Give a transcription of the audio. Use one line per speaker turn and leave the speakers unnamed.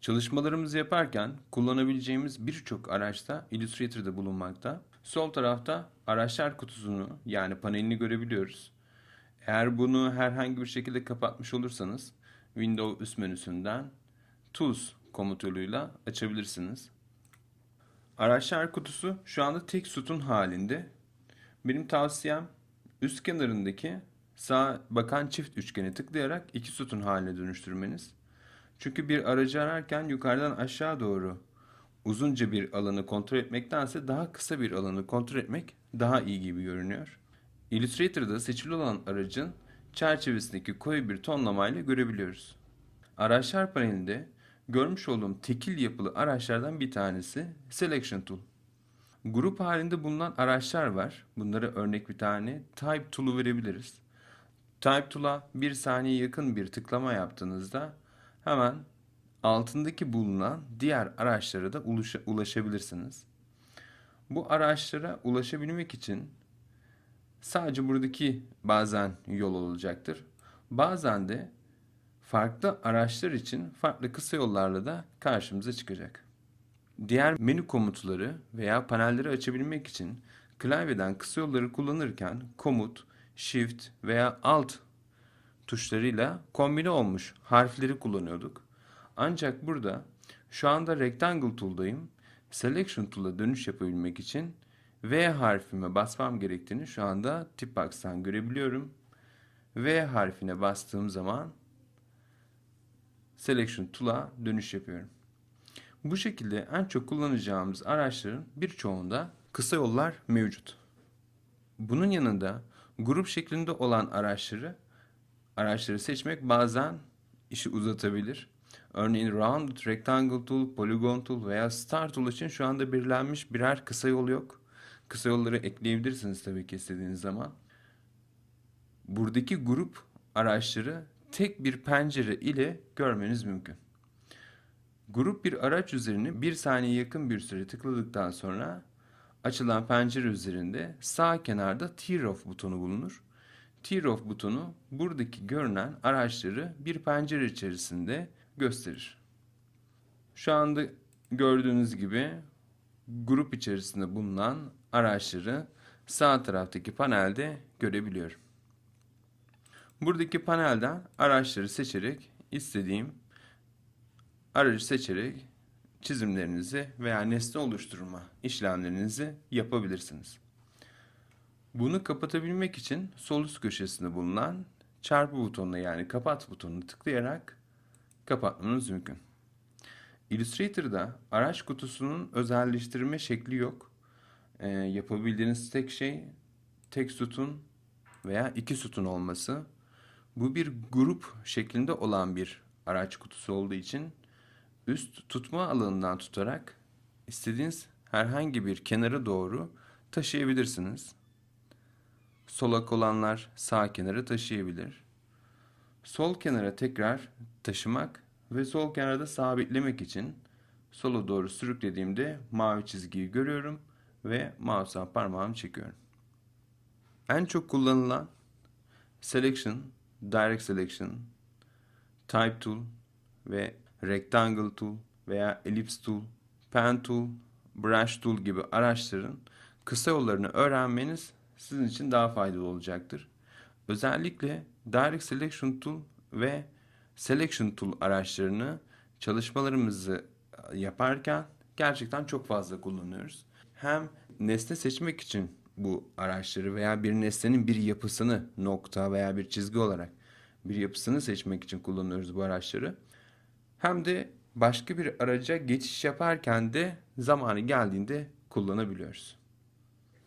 Çalışmalarımızı yaparken kullanabileceğimiz birçok araçta Illustrator'da bulunmakta. Sol tarafta araçlar kutusunu yani panelini görebiliyoruz. Eğer bunu herhangi bir şekilde kapatmış olursanız Windows üst menüsünden Tools komutuyla açabilirsiniz. Araçlar kutusu şu anda tek sütun halinde. Benim tavsiyem üst kenarındaki sağ bakan çift üçgeni tıklayarak iki sütun haline dönüştürmeniz. Çünkü bir aracı ararken yukarıdan aşağı doğru uzunca bir alanı kontrol etmektense daha kısa bir alanı kontrol etmek daha iyi gibi görünüyor. Illustrator'da seçili olan aracın çerçevesindeki koyu bir tonlamayla görebiliyoruz. Araçlar panelinde görmüş olduğum tekil yapılı araçlardan bir tanesi Selection Tool. Grup halinde bulunan araçlar var. Bunlara örnek bir tane Type Tool'u verebiliriz. Type Tool'a bir saniye yakın bir tıklama yaptığınızda hemen altındaki bulunan diğer araçlara da ulaşa- ulaşabilirsiniz. Bu araçlara ulaşabilmek için sadece buradaki bazen yol olacaktır. Bazen de farklı araçlar için farklı kısa yollarla da karşımıza çıkacak. Diğer menü komutları veya panelleri açabilmek için klavyeden kısa yolları kullanırken komut, shift veya alt tuşlarıyla kombine olmuş harfleri kullanıyorduk. Ancak burada şu anda Rectangle Tool'dayım. Selection Tool'a dönüş yapabilmek için V harfime basmam gerektiğini şu anda Tipbox'tan görebiliyorum. V harfine bastığım zaman Selection Tool'a dönüş yapıyorum. Bu şekilde en çok kullanacağımız araçların birçoğunda kısa yollar mevcut. Bunun yanında grup şeklinde olan araçları araçları seçmek bazen işi uzatabilir. Örneğin Round, Rectangle Tool, Polygon Tool veya Star Tool için şu anda belirlenmiş birer kısa yol yok. Kısa yolları ekleyebilirsiniz tabii ki istediğiniz zaman. Buradaki grup araçları tek bir pencere ile görmeniz mümkün. Grup bir araç üzerine bir saniye yakın bir süre tıkladıktan sonra açılan pencere üzerinde sağ kenarda Tear Off butonu bulunur. Tear Off butonu buradaki görünen araçları bir pencere içerisinde gösterir. Şu anda gördüğünüz gibi grup içerisinde bulunan araçları sağ taraftaki panelde görebiliyorum. Buradaki panelden araçları seçerek istediğim aracı seçerek çizimlerinizi veya nesne oluşturma işlemlerinizi yapabilirsiniz. Bunu kapatabilmek için sol üst köşesinde bulunan çarpı butonuna yani kapat butonunu tıklayarak kapatmanız mümkün. Illustrator'da araç kutusunun özelleştirme şekli yok. Ee, yapabildiğiniz tek şey tek sütun veya iki sütun olması. Bu bir grup şeklinde olan bir araç kutusu olduğu için üst tutma alanından tutarak istediğiniz herhangi bir kenara doğru taşıyabilirsiniz. Solak olanlar sağ kenara taşıyabilir. Sol kenara tekrar taşımak ve sol kenarda sabitlemek için sola doğru sürüklediğimde mavi çizgiyi görüyorum ve mouse'dan parmağımı çekiyorum. En çok kullanılan Selection, Direct Selection, Type Tool ve Rectangle Tool veya Ellipse Tool, Pen Tool, Brush Tool gibi araçların kısa yollarını öğrenmeniz sizin için daha faydalı olacaktır. Özellikle Direct Selection Tool ve Selection Tool araçlarını çalışmalarımızı yaparken gerçekten çok fazla kullanıyoruz. Hem nesne seçmek için bu araçları veya bir nesnenin bir yapısını nokta veya bir çizgi olarak bir yapısını seçmek için kullanıyoruz bu araçları. Hem de başka bir araca geçiş yaparken de zamanı geldiğinde kullanabiliyoruz.